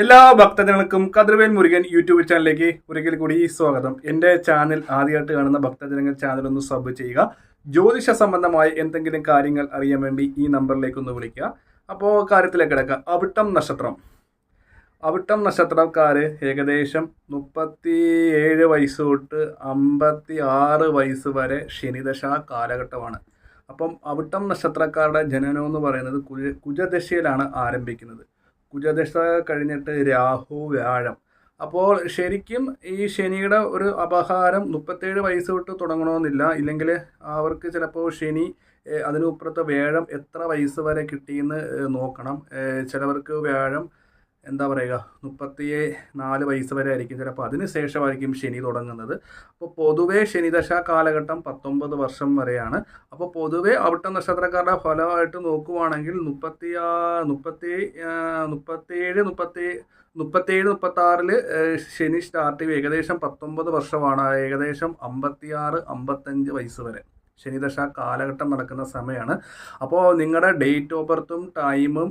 എല്ലാ ഭക്തജനങ്ങൾക്കും കതിർവേൽ മുരുകൻ യൂട്യൂബ് ചാനലിലേക്ക് ഒരിക്കൽ കൂടി സ്വാഗതം. എന്റെ ചാനൽ ആദ്യമായിട്ട് കാണുന്ന ഭക്തജനങ്ങൾ ചാനൽ ഒന്ന് സബ് ചെയ്യുക. ജ്യോതിഷ സംബന്ധമായ എന്തെങ്കിലും കാര്യങ്ങൾ അറിയാൻ വേണ്ടി ഈ നമ്പറിലേക്ക് ഒന്ന് വിളിക്കുക. അപ്പോൾ കാര്യത്തിലേക്ക് കിടക്കുക അവിട്ടം നക്ഷത്രം. അവിട്ടം നക്ഷത്രക്കാർ ഏകദേശം മുപ്പത്തി ഏഴ് വയസ്സ് തൊട്ട് അമ്പത്തി ആറ് വയസ്സ് വരെ ശനിദശ കാലഘട്ടമാണ്. അപ്പം അവിട്ടം നക്ഷത്രക്കാരുടെ ജനനം എന്ന് പറയുന്നത് കുജ കുജദശയിലാണ് ആരംഭിക്കുന്നത്. കുജദശ കഴിഞ്ഞിട്ട് രാഹു വ്യാഴം. അപ്പോൾ ശരിക്കും ഈ ശനിയുടെ ഒരു അപഹാരം മുപ്പത്തേഴ് വയസ്സ് തൊട്ട് തുടങ്ങണമെന്നില്ല. ഇല്ലെങ്കിൽ അവർക്ക് ചിലപ്പോൾ ശനി അതിനുപ്പുറത്തെ വ്യാഴം എത്ര വയസ്സ് വരെ കിട്ടിയെന്ന് നോക്കണം. ചിലവർക്ക് വ്യാഴം എന്താ പറയുക മുപ്പത്തി നാല് വയസ്സ് വരെ ആയിരിക്കും ചിലപ്പോൾ. അതിന് ശേഷമായിരിക്കും ശനി തുടങ്ങുന്നത്. അപ്പോൾ പൊതുവേ ശനിദശ കാലഘട്ടം പത്തൊമ്പത് വർഷം വരെയാണ്. അപ്പോൾ പൊതുവേ അവിട്ട നക്ഷത്രക്കാരുടെ ഫലമായിട്ട് നോക്കുവാണെങ്കിൽ മുപ്പത്തി മുപ്പത്തി മുപ്പത്തിയേഴ് മുപ്പത്തി മുപ്പത്തിയേഴ് മുപ്പത്തി ആറിൽ ശനി സ്റ്റാർട്ട് ചെയ്യും. ഏകദേശം പത്തൊമ്പത് വർഷമാണ്. ഏകദേശം അമ്പത്തിയാറ് അമ്പത്തഞ്ച് വയസ്സ് വരെ ശനിദശ കാലഘട്ടം നടക്കുന്ന സമയമാണ്. അപ്പോൾ നിങ്ങളുടെ ഡേറ്റ് ഓഫ് ബർത്തും ടൈമും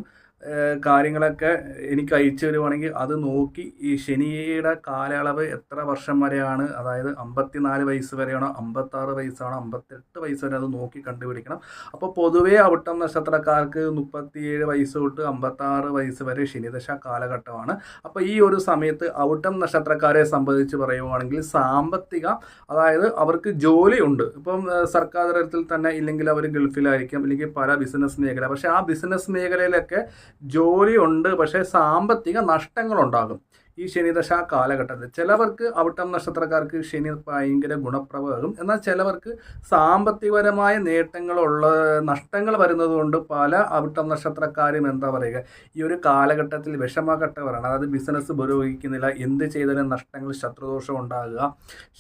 കാര്യങ്ങളൊക്കെ എനിക്ക് അയച്ചു തരുവാണെങ്കിൽ അത് നോക്കി ഈ ശനിയുടെ കാലയളവ് എത്ര വർഷം വരെയാണ്? അതായത് അമ്പത്തിനാല് വയസ്സ് വരെയാണോ? അമ്പത്താറ് വയസ്സാണോ? അമ്പത്തെട്ട് വയസ്സ് വരെ അത് നോക്കി കണ്ടുപിടിക്കണം. അപ്പോൾ പൊതുവേ അവിട്ടം നക്ഷത്രക്കാർക്ക് മുപ്പത്തിയേഴ് വയസ്സ് തൊട്ട് അമ്പത്താറ് വയസ്സ് വരെ ശനിദശ കാലഘട്ടമാണ്. അപ്പോൾ ഈ ഒരു സമയത്ത് അവിട്ടം നക്ഷത്രക്കാരെ സംബന്ധിച്ച് പറയുവാണെങ്കിൽ സാമ്പത്തിക അതായത് അവർക്ക് ജോലിയുണ്ട്. ഇപ്പം സർക്കാർ തലത്തിൽ തന്നെ ഇല്ലെങ്കിൽ അവർ ഗൾഫിലായിരിക്കും അല്ലെങ്കിൽ പല ബിസിനസ് മേഖല. പക്ഷേ ആ ബിസിനസ് മേഖലയിലൊക്കെ ജോലിയുണ്ട് പക്ഷേ സാമ്പത്തിക നഷ്ടങ്ങളുണ്ടാകും. ഈ ശനിദശ കാലഘട്ടത്തിൽ. ചിലവർക്ക് അവിട്ടം നക്ഷത്രക്കാർക്ക് ശനി ഭയങ്കര ഗുണപ്രവാഹം. എന്നാൽ ചിലവർക്ക് സാമ്പത്തികപരമായ നേട്ടങ്ങളുള്ള നഷ്ടങ്ങൾ വരുന്നത് കൊണ്ട് പല അവിട്ടം നക്ഷത്രക്കാരും എന്താ പറയുക ഈ ഒരു കാലഘട്ടത്തിൽ വിഷമഘട്ടവരാണ് അതായത് ബിസിനസ് പുരോഗമിക്കുന്നില്ല എന്ത് ചെയ്താലും നഷ്ടങ്ങൾ ശത്രുദോഷം ഉണ്ടാകുക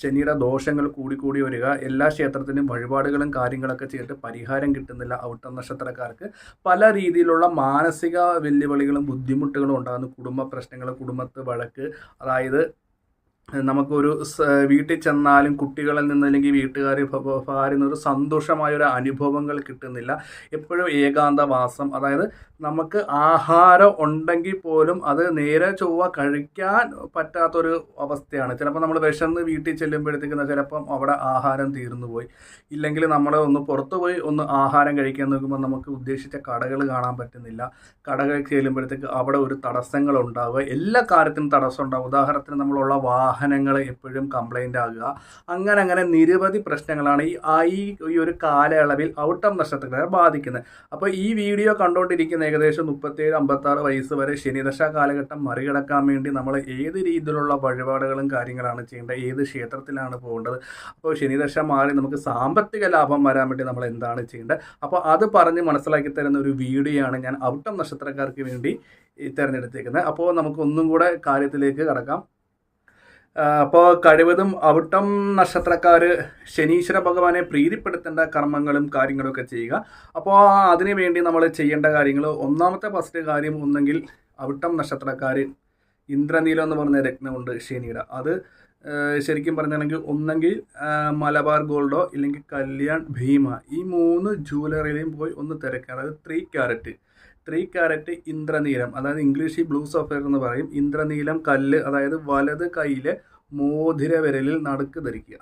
ശനിയുടെ ദോഷങ്ങൾ കൂടിക്കൂടി വരിക എല്ലാ ക്ഷേത്രത്തിനും വഴിപാടുകളും കാര്യങ്ങളൊക്കെ ചെയ്തിട്ട് പരിഹാരം കിട്ടുന്നില്ല ഔട്ടം നക്ഷത്രക്കാർക്ക്. പല രീതിയിലുള്ള മാനസിക വെല്ലുവിളികളും ബുദ്ധിമുട്ടുകളും ഉണ്ടാകുന്നു. കുടുംബ പ്രശ്നങ്ങൾ കുടുംബത്ത് വഴക്ക് അതായത് നമുക്കൊരു വീട്ടിൽ ചെന്നാലും കുട്ടികളിൽ നിന്ന് അല്ലെങ്കിൽ വീട്ടുകാർ ഭാര്യ ഒരു സന്തോഷമായ ഒരു അനുഭവങ്ങൾ കിട്ടുന്നില്ല. എപ്പോഴും ഏകാന്തവാസം അതായത് നമുക്ക് ആഹാരം ഉണ്ടെങ്കിൽ പോലും അത് നേരെ ചൊവ്വ കഴിക്കാൻ പറ്റാത്തൊരു അവസ്ഥയാണ്. ചിലപ്പോൾ നമ്മൾ വിശന്ന് വീട്ടിൽ ചെല്ലുമ്പോഴത്തേക്കുന്ന ചിലപ്പം അവിടെ ആഹാരം തീർന്നു പോയി. ഇല്ലെങ്കിൽ നമ്മൾ ഒന്ന് പുറത്തു പോയി ഒന്ന് ആഹാരം കഴിക്കാൻ നോക്കുമ്പോൾ നമുക്ക് ഉദ്ദേശിച്ച കടകൾ കാണാൻ പറ്റുന്നില്ല. കടകൾ ചെല്ലുമ്പോഴത്തേക്ക് അവിടെ ഒരു തടസ്സങ്ങൾ ഉണ്ടാവുക. എല്ലാ കാര്യത്തിനും തടസ്സം ഉണ്ടാവും. ഉദാഹരണത്തിന് നമ്മളുള്ള വാഹനങ്ങൾ എപ്പോഴും കംപ്ലൈന്റ് ആകുക. അങ്ങനെ അങ്ങനെ നിരവധി പ്രശ്നങ്ങളാണ് ഈ ഈ ഈ ഒരു കാലയളവിൽ ഔട്ടം നക്ഷത്രക്കാരെ ബാധിക്കുന്നത്. അപ്പോൾ ഈ വീഡിയോ കണ്ടുകൊണ്ടിരിക്കുന്ന ഏകദേശം മുപ്പത്തേഴ് അമ്പത്താറ് വയസ്സ് വരെ ശനിദശ കാലഘട്ടം മറികടക്കാൻ വേണ്ടി നമ്മൾ ഏത് രീതിയിലുള്ള വഴിപാടുകളും കാര്യങ്ങളാണ് ചെയ്യേണ്ടത്? ഏത് ക്ഷേത്രത്തിലാണ് പോകേണ്ടത്? അപ്പോൾ ശനിദശ മാറി നമുക്ക് സാമ്പത്തിക ലാഭം വരാൻ വേണ്ടി നമ്മൾ എന്താണ് ചെയ്യേണ്ടത്? അപ്പോൾ അത് പറഞ്ഞ് മനസ്സിലാക്കി തരുന്ന ഒരു വീഡിയോയാണ് ഞാൻ ഔട്ടം നക്ഷത്രക്കാർക്ക് വേണ്ടി തിരഞ്ഞെടുത്തേക്കുന്നത്. അപ്പോൾ നമുക്ക് ഒന്നും കൂടെ കാര്യത്തിലേക്ക് കടക്കാം. അപ്പോൾ കഴിവതും അവിട്ടം നക്ഷത്രക്കാർ ശനീശ്വര ഭഗവാനെ പ്രീതിപ്പെടുത്തേണ്ട കർമ്മങ്ങളും കാര്യങ്ങളും ഒക്കെ ചെയ്യുക. അപ്പോൾ അതിനു വേണ്ടി നമ്മൾ ചെയ്യേണ്ട കാര്യങ്ങൾ ഒന്നാമത്തെ ഫസ്റ്റ് കാര്യം ഒന്നെങ്കിൽ അവിട്ടം നക്ഷത്രക്കാർ ഇന്ദ്രനീലം എന്ന് പറഞ്ഞ രത്നമുണ്ട് ശനിയുടെ. അത് ശരിക്കും പറഞ്ഞാണെങ്കിൽ ഒന്നെങ്കിൽ മലബാർ ഗോൾഡോ ഇല്ലെങ്കിൽ കല്യാൺ ഭീമ ഈ മൂന്ന് ജൂവലറിയിലും പോയി ഒന്ന് തിരക്കുക അതായത് ത്രീ ക്യാരറ്റ് ത്രീ ക്യാരറ്റ് ഇന്ദ്രനീലം അതായത് ഇംഗ്ലീഷിൽ ബ്ലൂ സഫയർ എന്ന് പറയും. ഇന്ദ്രനീലം കല്ല് അതായത് വലത് കൈയിലെ മോതിര വിരലിൽ നടുക്ക് ധരിക്കുക.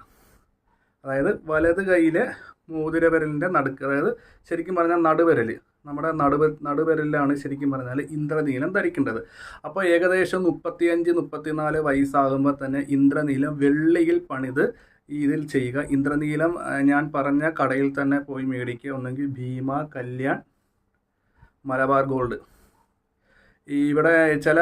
അതായത് വലത് കൈയിലെ മോതിര വിരലിന്റെ നടുക്ക് അതായത് ശരിക്കും പറഞ്ഞാൽ നടുവിരൽ നമ്മുടെ നടുവ നടുവിരലിലാണ് ശരിക്കും പറഞ്ഞാൽ ഇന്ദ്രനീലം ധരിക്കേണ്ടത്. അപ്പോൾ ഏകദേശം മുപ്പത്തിയഞ്ച് മുപ്പത്തിനാല് വയസ്സാകുമ്പോൾ തന്നെ ഇന്ദ്രനീലം വെള്ളിയിൽ പണിത് ഇതിൽ ചെയ്യുക. ഇന്ദ്രനീലം ഞാൻ പറഞ്ഞ കടയിൽ തന്നെ പോയി മേടിക്കുക. ഒന്നെങ്കിൽ ഭീമ കല്യാൺ മലബാർ ഗോൾഡ്. ഇവിടെ ചില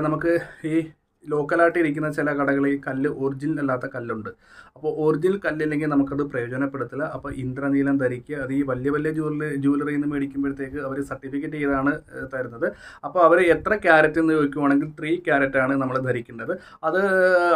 നമുക്ക് ഈ ലോക്കലായിട്ട് ഇരിക്കുന്ന ചില കടകളിൽ കല്ല് ഒറിജിനൽ അല്ലാത്ത കല്ലുണ്ട്. അപ്പോൾ ഒറിജിനൽ കല്ലില്ലെങ്കിൽ നമുക്കത് പ്രയോജനപ്പെടുത്തില്ല. അപ്പോൾ ഇന്ദ്രനീലം ധരിക്കുക അത് ഈ വലിയ വലിയ ജ്വല്ലറി ജ്വല്ലറിയിൽ നിന്ന് മേടിക്കുമ്പോഴത്തേക്ക് അവർ സർട്ടിഫിക്കറ്റ് ചെയ്താണ് തരുന്നത്. അപ്പോൾ അവർ എത്ര ക്യാരറ്റ് എന്ന് ചോദിക്കുവാണെങ്കിൽ ത്രീ ക്യാരറ്റ് ആണ് നമ്മൾ ധരിക്കേണ്ടത്. അത്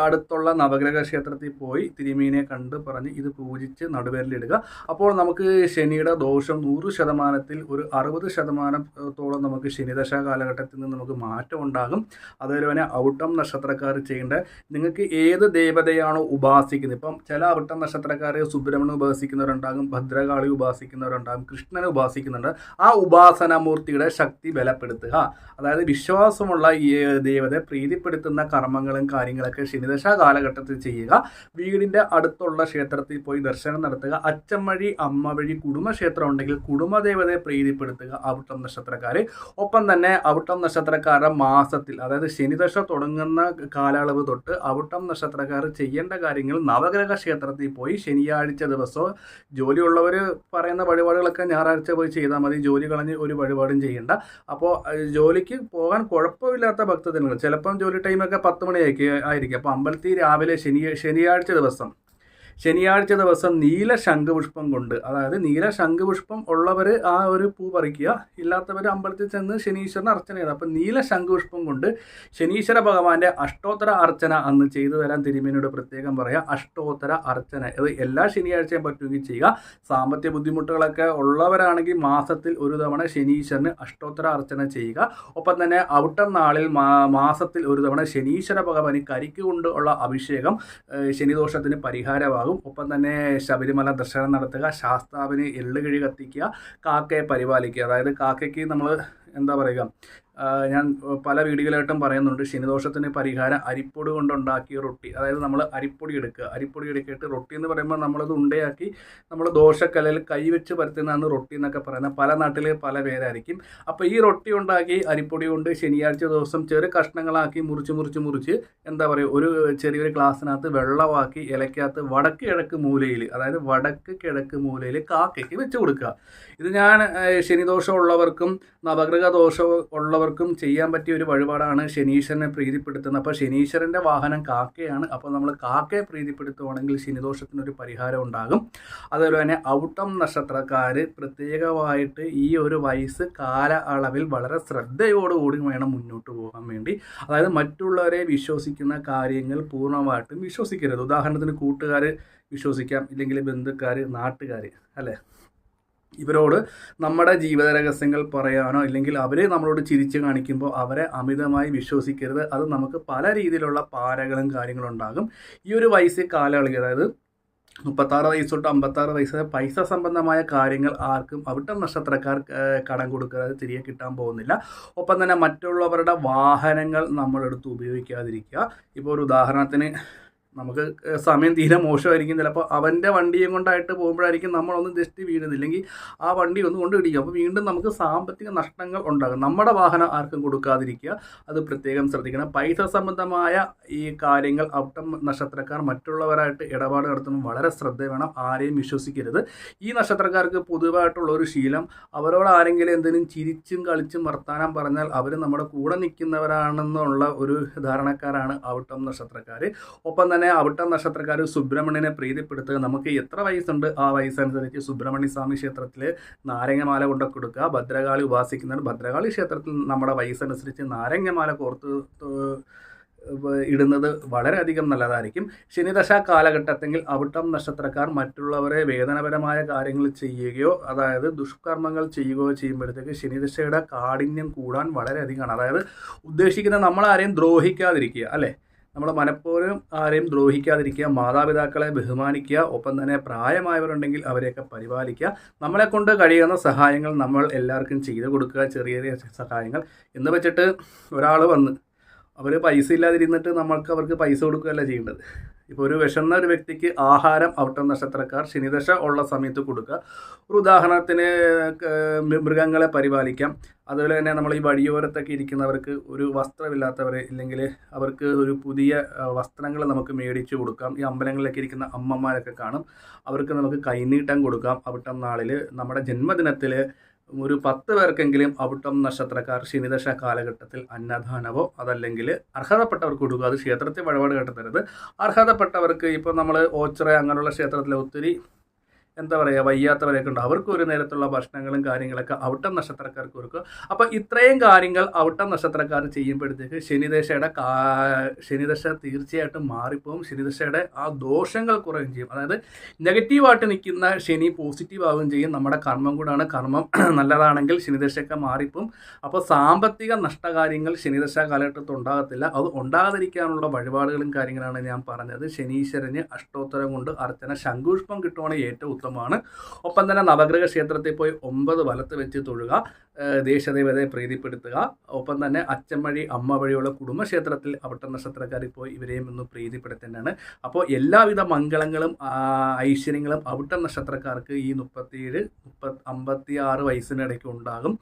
അടുത്തുള്ള നവഗ്രഹ ക്ഷേത്രത്തിൽ പോയി തിരുമീനെ കണ്ട് പറഞ്ഞ് ഇത് പൂജിച്ച് നടുവേലിടുക അപ്പോൾ നമുക്ക് ശനിയുടെ ദോഷം നൂറ് ശതമാനത്തിൽ ഒരു അറുപത് ശതമാനത്തോളം നമുക്ക് ശനിദശ കാലഘട്ടത്തിൽ നിന്ന് നമുക്ക് മാറ്റം ഉണ്ടാകും. അതുപോലെ തന്നെ ഔട്ടം നക്ഷത്ര നക്ഷത്രക്കാർ ചെയ്യേണ്ടത്? നിങ്ങൾക്ക് ഏത് ദേവതയാണോ ഉപാസിക്കുന്നത്? ഇപ്പം ചില അവിട്ട നക്ഷത്രക്കാർ സുബ്രഹ്മണ്യം ഉപാസിക്കുന്നവരുണ്ടാകും ഭദ്രകാളി ഉപാസിക്കുന്നവരുണ്ടാകും കൃഷ്ണനെ ഉപാസിക്കുന്നുണ്ട്. ആ ഉപാസനാമൂർത്തിയുടെ ശക്തി ബലപ്പെടുത്തുക. അതായത് വിശ്വാസമുള്ള ഈ ദേവതയെ പ്രീതിപ്പെടുത്തുന്ന കർമ്മങ്ങളും കാര്യങ്ങളൊക്കെ ശനിദശ കാലഘട്ടത്തിൽ ചെയ്യുക. വീടിന്റെ അടുത്തുള്ള ക്ഷേത്രത്തിൽ പോയി ദർശനം നടത്തുക. അച്ഛൻ വഴി അമ്മ വഴി കുടുംബക്ഷേത്രം ഉണ്ടെങ്കിൽ കുടുംബദേവതയെ പ്രീതിപ്പെടുത്തുക അവിട്ടം നക്ഷത്രക്കാർ. ഒപ്പം തന്നെ അവിട്ടം നക്ഷത്രക്കാരുടെ മാസത്തിൽ അതായത് ശനിദശ തുടങ്ങുന്ന കാലയളവ് തൊട്ട് അവിട്ടം നക്ഷത്രക്കാർ ചെയ്യേണ്ട കാര്യങ്ങൾ നവഗ്രഹ ക്ഷേത്രത്തിൽ പോയി ശനിയാഴ്ച ദിവസമോ ജോലിയുള്ളവർ പറയുന്ന വഴിപാടുകളൊക്കെ ഞായറാഴ്ച പോയി ചെയ്താൽ മതി ജോലി കളഞ്ഞ് ഒരു വഴിപാടും ചെയ്യേണ്ട. അപ്പോൾ ജോലിക്ക് പോകാൻ കുഴപ്പമില്ലാത്ത ഭക്തജനങ്ങൾ ചിലപ്പം ജോലി ടൈമൊക്കെ പത്ത് മണിയായിരിക്കും ആയിരിക്കും. അപ്പോൾ അമ്പലത്തിൽ രാവിലെ ശനി ശനിയാഴ്ച ദിവസം ശനിയാഴ്ച ദിവസം നീല ശംഖുപുഷ്പം കൊണ്ട് അതായത് നീല ശംഖുപുഷ്പം ഉള്ളവർ ആ ഒരു പൂ പറിക്കുക. ഇല്ലാത്തവർ അമ്പലത്തിൽ ചെന്ന് ശനീശ്വരന് അർച്ചന ചെയ്ത്. അപ്പം നീല ശംഖുപുഷ്പം കൊണ്ട് ശനീശ്വര ഭഗവാന്റെ അഷ്ടോത്തര അർച്ചന അന്ന് ചെയ്തു തരാൻ തിരുമേനിയോട് പ്രത്യേകം പറയാം. അഷ്ടോത്തര അർച്ചന. അത് എല്ലാ ശനിയാഴ്ചയും പറ്റുമെങ്കിൽ ചെയ്യുക. സാമ്പത്തിക ബുദ്ധിമുട്ടുകളൊക്കെ ഉള്ളവരാണെങ്കിൽ മാസത്തിൽ ഒരു തവണ ശനീശ്വരന് അഷ്ടോത്തര അർച്ചന ചെയ്യുക. ഒപ്പം തന്നെ ഔട്ടം നാളിൽ മാസത്തിൽ ഒരു തവണ ശനീശ്വര ഭഗവാന് കരിക്ക് ഉള്ള അഭിഷേകം ശനിദോഷത്തിന് പരിഹാരമാകും ഒപ്പം തന്നെ ശബരിമല ദർശനം നടത്തുക ശാസ്താവിന് എള്ളുകിഴി കത്തിക്കുക കാക്കയെ പരിപാലിക്കുക. അതായത് കാക്കയ്ക്ക് നമ്മൾ എന്താ പറയുക ഞാൻ പല വീടുകളായിട്ടും പറയുന്നുണ്ട് ശനിദോഷത്തിന് പരിഹാരം അരിപ്പൊടി കൊണ്ടുണ്ടാക്കിയ റൊട്ടി. അതായത് നമ്മൾ അരിപ്പൊടി എടുക്കുക. അരിപ്പൊടി എടുക്കിയിട്ട് റൊട്ടി എന്ന് പറയുമ്പോൾ നമ്മളത് ഉണ്ടയാക്കി നമ്മൾ ദോശക്കല്ലിൽ കൈവച്ച് പരത്തുന്നതാണ് റൊട്ടി എന്നൊക്കെ പറയുന്നത്. പല നാട്ടിൽ പല പേരായിരിക്കും. അപ്പോൾ ഈ റൊട്ടി ഉണ്ടാക്കി അരിപ്പൊടി കൊണ്ട് ശനിയാഴ്ച ദിവസം ചെറു കഷ്ണങ്ങളാക്കി മുറിച്ച് മുറിച്ച് മുറിച്ച് എന്താ പറയുക ഒരു ചെറിയൊരു ഗ്ലാസ്സിനകത്ത് വെള്ളമാക്കി ഇലക്കകത്ത് വടക്ക് കിഴക്ക് മൂലയിൽ അതായത് വടക്ക് കിഴക്ക് മൂലയിൽ കാക്കയ്ക്ക് വെച്ച് കൊടുക്കുക. ഇത് ഞാൻ ശനിദോഷമുള്ളവർക്കും നവഗ്രഹ ദോഷം ഉള്ളവർക്കും ചെയ്യാൻ പറ്റിയ ഒരു വഴിപാടാണ് ശനീശ്വരനെ പ്രീതിപ്പെടുത്തുന്നത്. അപ്പോൾ ശനീശ്വരന്റെ വാഹനം കാക്കയാണ്. അപ്പോൾ നമ്മൾ കാക്കയെ പ്രീതിപ്പെടുത്തുവാണെങ്കിൽ ശനിദോഷത്തിനൊരു പരിഹാരം ഉണ്ടാകും. അതുപോലെ തന്നെ ഔട്ടം നക്ഷത്രക്കാർ പ്രത്യേകമായിട്ട് ഈ ഒരു വയസ്സ് കാല അളവിൽ വളരെ ശ്രദ്ധയോടുകൂടി വേണം മുന്നോട്ട് പോകാൻ വേണ്ടി. അതായത് മറ്റുള്ളവരെ വിശ്വസിക്കുന്ന കാര്യങ്ങൾ പൂർണമായിട്ടും വിശ്വസിക്കരുത്. ഉദാഹരണത്തിന് കൂട്ടുകാർ വിശ്വസിക്കാം. ഇല്ലെങ്കിൽ ബന്ധുക്കാർ നാട്ടുകാർ അല്ലേ? ഇവരോട് നമ്മുടെ ജീവിത രഹസ്യങ്ങൾ പറയാനോ അല്ലെങ്കിൽ അവർ നമ്മളോട് ചിരിച്ചു കാണിക്കുമ്പോൾ അവരെ അമിതമായി വിശ്വസിക്കരുത്. അത് നമുക്ക് പല രീതിയിലുള്ള പാരകളും കാര്യങ്ങളും ഉണ്ടാകും ഈ ഒരു വയസ്സ് കാലയളവിൽ അതായത് മുപ്പത്താറ് വയസ്സ് തൊട്ട് അമ്പത്താറ് വയസ്സ് വരെ പൈസ സംബന്ധമായ കാര്യങ്ങൾ ആർക്കും അവിട്ടം നക്ഷത്രക്കാർ കടം കൊടുക്കാതെ തിരികെ കിട്ടാൻ പോകുന്നില്ല. ഒപ്പം തന്നെ മറ്റുള്ളവരുടെ വാഹനങ്ങൾ നമ്മളെടുത്ത് ഉപയോഗിക്കാതിരിക്കുക. ഇപ്പോൾ ഒരു ഉദാഹരണത്തിന് നമുക്ക് സമയം തീരെ മോശമായിരിക്കും. ചിലപ്പോൾ അവന്റെ വണ്ടിയും കൊണ്ടായിട്ട് പോകുമ്പോഴായിരിക്കും നമ്മളൊന്ന് ജസ്റ്റ് വീഴുന്നില്ലെങ്കിൽ ആ വണ്ടി ഒന്ന് കൊണ്ട് അപ്പോൾ വീണ്ടും നമുക്ക് സാമ്പത്തിക നഷ്ടങ്ങൾ ഉണ്ടാകും. നമ്മുടെ വാഹനം ആർക്കും കൊടുക്കാതിരിക്കുക. അത് പ്രത്യേകം ശ്രദ്ധിക്കണം. പൈസ സംബന്ധമായ ഈ കാര്യങ്ങൾ ഔട്ടം നക്ഷത്രക്കാർ മറ്റുള്ളവരായിട്ട് ഇടപാട് നടത്തുമ്പോൾ വളരെ ശ്രദ്ധ വേണം. ആരെയും വിശ്വസിക്കരുത്. ഈ നക്ഷത്രക്കാർക്ക് പൊതുവായിട്ടുള്ള ഒരു ശീലം അവരോട് ആരെങ്കിലും എന്തെങ്കിലും ചിരിച്ചും കളിച്ചും വർത്താനം പറഞ്ഞാൽ അവർ നമ്മുടെ കൂടെ നിൽക്കുന്നവരാണെന്നുള്ള ഒരു ധാരണക്കാരാണ് ഔട്ടം നക്ഷത്രക്കാർ ഒപ്പം തന്നെ അവിട്ടം നക്ഷത്രക്കാർ സുബ്രഹ്മണ്യനെ പ്രീതിപ്പെടുത്തുക. നമുക്ക് എത്ര വയസ്സുണ്ട്? ആ വയസ്സനുസരിച്ച് സുബ്രഹ്മണ്യ സ്വാമി ക്ഷേത്രത്തിൽ നാരങ്ങമാല കൊണ്ട് കൊടുക്കുക. ഭദ്രകാളി ഉപാസിക്കുന്നവർ ഭദ്രകാളി ക്ഷേത്രത്തിൽ നമ്മുടെ വയസ്സനുസരിച്ച് നാരങ്ങമാല കോർത്ത് ഇടുന്നത് വളരെയധികം നല്ലതായിരിക്കും. ശനിദശ കാലഘട്ടത്തിൽ അവിട്ടം നക്ഷത്രക്കാർ മറ്റുള്ളവരെ വേദനപരമായ കാര്യങ്ങൾ ചെയ്യുകയോ അതായത് ദുഷ്കർമ്മങ്ങൾ ചെയ്യുകയോ ചെയ്യുമ്പോഴത്തേക്ക് ശനിദശയുടെ കാഠിന്യം കൂടാൻ വളരെയധികമാണ്. അതായത് ഉദ്ദേശിക്കുന്ന നമ്മളാരെയും ദ്രോഹിക്കാതിരിക്കുക അല്ലേ? നമ്മൾ മനഃപൂർവം ആരെയും ദ്രോഹിക്കാതിരിക്കുക മാതാപിതാക്കളെ ബഹുമാനിക്കുക ഒപ്പം തന്നെ പ്രായമായവരുണ്ടെങ്കിൽ അവരെയൊക്കെ പരിപാലിക്കുക. നമ്മളെ കൊണ്ട് കഴിയുന്ന സഹായങ്ങൾ നമ്മൾ എല്ലാവർക്കും ചെയ്തു കൊടുക്കുക ചെറിയ ചെറിയ സഹായങ്ങൾ. എന്ന് വെച്ചിട്ട് ഒരാൾ വന്ന് അവർ പൈസ ഇല്ലാതിരുന്നിട്ട് നമ്മൾക്ക് അവർക്ക് പൈസ കൊടുക്കുകയല്ല ചെയ്യേണ്ടത്. ഇപ്പോൾ ഒരു വിശന്ന ഒരു വ്യക്തിക്ക് ആഹാരം ഔട്ടം നക്ഷത്രക്കാർ ശനിദശ ഉള്ള സമയത്ത് കൊടുക്കുക. ഒരു ഉദാഹരണത്തിന് മൃഗങ്ങളെ പരിപാലിക്കാം. അതുപോലെ തന്നെ നമ്മൾ ഈ വഴിയോരത്തൊക്കെ ഇരിക്കുന്നവർക്ക് ഒരു വസ്ത്രമില്ലാത്തവർ ഇല്ലെങ്കിൽ അവർക്ക് ഒരു പുതിയ വസ്ത്രങ്ങൾ നമുക്ക് മേടിച്ചു കൊടുക്കാം. ഈ അമ്പലങ്ങളിലൊക്കെ ഇരിക്കുന്ന അമ്മമാരൊക്കെ കാണും. അവർക്ക് നമുക്ക് കൈനീട്ടം കൊടുക്കാം. അവിട്ടം നാളിൽ നമ്മുടെ ജന്മദിനത്തിൽ ഒരു പത്ത് പേർക്കെങ്കിലും അവിട്ടം നക്ഷത്രക്കാർ ശനിദശ കാലഘട്ടത്തിൽ അന്നദാനവോ അതല്ലെങ്കിൽ അർഹതപ്പെട്ടവർക്ക് കൊടുക്കുക. അത് ക്ഷേത്രത്തിൽ വഴിപാട് കെട്ടത്തരുത് അർഹതപ്പെട്ടവർക്ക് ഇപ്പോൾ നമ്മൾ ഓച്ചിറ അങ്ങനെയുള്ള ക്ഷേത്രത്തിലെ ഒത്തിരി എന്താ പറയുക വയ്യാത്തവരൊക്കെ ഉണ്ട്. അവർക്ക് ഒരു നേരത്തുള്ള ഭക്ഷണങ്ങളും കാര്യങ്ങളൊക്കെ അവിട്ടം നക്ഷത്രക്കാർക്ക് കൊടുക്കുക. അപ്പോൾ ഇത്രയും കാര്യങ്ങൾ അവിട്ടം നക്ഷത്രക്കാർ ചെയ്യുമ്പോഴത്തേക്ക് ശനിദശയുടെ കാ ശനിദശ തീർച്ചയായിട്ടും മാറിപ്പോവും. ശനിദശയുടെ ആ ദോഷങ്ങൾ കുറയുകയും ചെയ്യും. അതായത് നെഗറ്റീവായിട്ട് നിൽക്കുന്ന ശനി പോസിറ്റീവ് ആവുകയും ചെയ്യും. നമ്മുടെ കർമ്മം കൂടാണ്. കർമ്മം നല്ലതാണെങ്കിൽ ശനിദശയൊക്കെ മാറിപ്പോവും. അപ്പോൾ സാമ്പത്തിക നഷ്ടകാര്യങ്ങൾ ശനിദശ കാലഘട്ടത്തിൽ ഉണ്ടാകത്തില്ല. അത് ഉണ്ടാകാതിരിക്കാനുള്ള വഴിപാടുകളും കാര്യങ്ങളാണ് ഞാൻ പറഞ്ഞത്. ശനീശ്വരന് അഷ്ടോത്തരം കൊണ്ട് അർച്ചന ശംഖുഷ്പം കിട്ടുവാണെങ്കിൽ ഏറ്റവും ഉത്തമമാണ് ഒപ്പം തന്നെ നവഗ്രഹ ക്ഷേത്രത്തിൽ പോയി ഒമ്പത് വലത്ത് വെച്ച് തൊഴുക ദേശദേവതയെ പ്രീതിപ്പെടുത്തുക. ഒപ്പം തന്നെ അച്ഛൻ വഴി അമ്മ വഴിയുള്ള കുടുംബക്ഷേത്രത്തിൽ അവിട്ട നക്ഷത്രക്കാരിൽ പോയി ഇവരെയും ഒന്ന് പ്രീതിപ്പെടുത്തേണ്ടതാണ്. അപ്പോൾ എല്ലാവിധ മംഗളങ്ങളും ഐശ്വര്യങ്ങളും അവിട്ട നക്ഷത്രക്കാർക്ക് ഈ മുപ്പത്തിയേഴ് മുപ്പത് അമ്പത്തി ആറ് വയസ്സിനിടയ്ക്ക് ഉണ്ടാകും.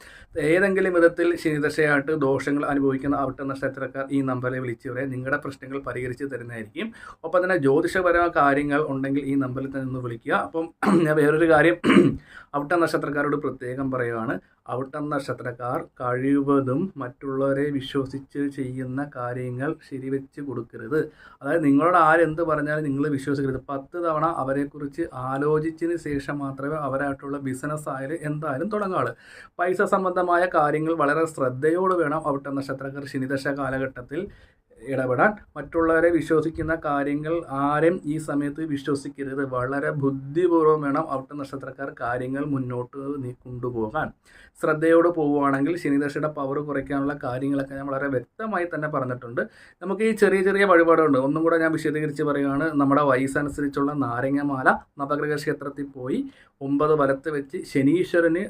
ഏതെങ്കിലും വിധത്തിൽ ശനിദശയായിട്ട് ദോഷങ്ങൾ അനുഭവിക്കുന്ന അവിട്ട നക്ഷത്രക്കാർ ഈ നമ്പറിൽ വിളിച്ചവരെ നിങ്ങളുടെ പ്രശ്നങ്ങൾ പരിഹരിച്ച് തരുന്നതായിരിക്കും. ഒപ്പം തന്നെ ജ്യോതിഷപരമായ കാര്യങ്ങൾ ഉണ്ടെങ്കിൽ ഈ നമ്പറിൽ തന്നെ ഒന്ന് വിളിക്കുക. അപ്പം ഞാൻ വേറൊരു കാര്യം അവിട്ട നക്ഷത്രക്കാരോട് പ്രത്യേകം പറയുകയാണ് അവിട്ട നക്ഷത്രക്കാർ കഴിവതും മറ്റുള്ളവരെ വിശ്വസിച്ച് ചെയ്യുന്ന കാര്യങ്ങൾ ശരിവെച്ച് കൊടുക്കരുത്. അതായത് നിങ്ങളോട് ആരെന്ത് പറഞ്ഞാലും നിങ്ങൾ വിശ്വസിക്കരുത്. പത്ത് തവണ അവരെക്കുറിച്ച് ആലോചിച്ചതിന് ശേഷം മാത്രമേ അവരായിട്ടുള്ള ബിസിനസ് ആയാലും എന്തായാലും തുടങ്ങാൾ. പൈസ സംബന്ധമായ കാര്യങ്ങൾ വളരെ ശ്രദ്ധയോട് വേണം അവിട്ട നക്ഷത്രക്കാർ ശനിദശ കാലഘട്ടത്തിൽ ഇടപെടാൻ മറ്റുള്ളവരെ വിശ്വസിക്കുന്ന കാര്യങ്ങൾ ആരും ഈ സമയത്ത് വിശ്വസിക്കരുത്. വളരെ ബുദ്ധിപൂർവം വേണം അവിടുത്തെ നക്ഷത്രക്കാർ കാര്യങ്ങൾ മുന്നോട്ട് കൊണ്ടുപോകാൻ. ശ്രദ്ധയോട് പോവുകയാണെങ്കിൽ ശനിദശയുടെ പവർ കുറയ്ക്കാനുള്ള കാര്യങ്ങളൊക്കെ ഞാൻ വളരെ വ്യക്തമായി തന്നെ പറഞ്ഞിട്ടുണ്ട്. നമുക്ക് ഈ ചെറിയ ചെറിയ വഴിപാടുണ്ട് ഒന്നും കൂടെ ഞാൻ വിശദീകരിച്ച് പറയുകയാണ്. നമ്മുടെ വയസ്സനുസരിച്ചുള്ള നാരങ്ങമാല നവഗ്രഹ ക്ഷേത്രത്തിൽ പോയി ഒമ്പത് വലത്ത് വെച്ച് ശനീശ്വരന്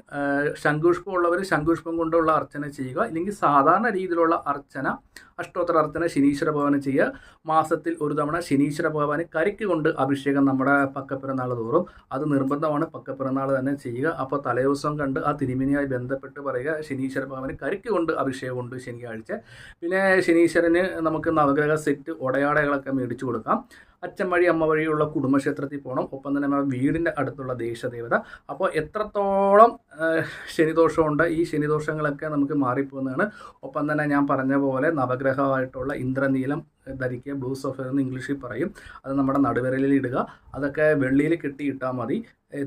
ശംഖുഷ്പം ഉള്ളവർ ശംഖുഷ്പം കൊണ്ടുള്ള അർച്ചന ചെയ്യുക. ഇല്ലെങ്കിൽ സാധാരണ രീതിയിലുള്ള അർച്ചന അഷ്ടോത്തര അർച്ചന ശനീശ്വര ഭവന് ചെയ്യുക. മാസത്തിൽ ഒരു തവണ ശനീശ്വര ഭഗവാന് കരിക്ക് കൊണ്ട് അഭിഷേകം നമ്മുടെ പക്കപ്പിറന്നാൾ തോറും. അത് നിർബന്ധമാണ്. പക്കപ്പിറന്നാൾ തന്നെ ചെയ്യുക. അപ്പോൾ തലേദിവസം കണ്ട് ആ തിരുമിനിയായി ബന്ധപ്പെട്ട് പറയുക ശനീശ്വര ഭഗവാന് കരിക്ക് കൊണ്ട് അഭിഷേകം ഉണ്ട് ശനിയാഴ്ച. പിന്നെ ശനീശ്വരന് നമുക്ക് നവഗ്രഹ സെറ്റ് ഒടയാടകളൊക്കെ മേടിച്ചു കൊടുക്കാം. അച്ഛൻ വഴി അമ്മ വഴിയുള്ള കുടുംബക്ഷേത്രത്തിൽ പോകണം ഒപ്പം തന്നെ നമ്മുടെ വീടിന്റെ അടുത്തുള്ള ദേശദേവത. അപ്പോൾ എത്രത്തോളം ശനിദോഷമുണ്ട്? ഈ ശനിദോഷങ്ങളൊക്കെ നമുക്ക് മാറിപ്പോകുന്നതാണ്. ഒപ്പം തന്നെ ഞാൻ പറഞ്ഞ പോലെ നവഗ്രഹമായിട്ടുള്ള ഇന്ദ്രനീലം ധരിക്കുക ബ്ലൂ സഫർ എന്ന് ഇംഗ്ലീഷിൽ പറയും. അത് നമ്മുടെ നടുവിരലിൽ ഇടുക. അതൊക്കെ വെള്ളിയിൽ കെട്ടിയിട്ടാൽ മതി.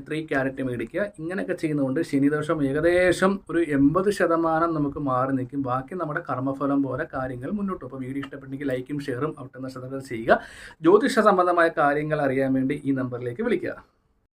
ത്രീ ക്യാരറ്റ് മേടിക്കുക. ഇങ്ങനെയൊക്കെ ചെയ്യുന്നതുകൊണ്ട് ശനിദോഷം ഏകദേശം ഒരു എൺപത് ശതമാനം നമുക്ക് മാറി നിൽക്കും. ബാക്കി നമ്മുടെ കർമ്മഫലം പോലെ കാര്യങ്ങൾ മുന്നോട്ട്. അപ്പോൾ വീഡിയോ ഇഷ്ടപ്പെട്ടെങ്കിൽ ലൈക്കും ഷെയറും അവിടെ നഷ്ടങ്ങൾ ചെയ്യുക. ജ്യോതിഷ സംബന്ധമായ കാര്യങ്ങൾ അറിയാൻ വേണ്ടി ഈ നമ്പറിലേക്ക് വിളിക്കുക.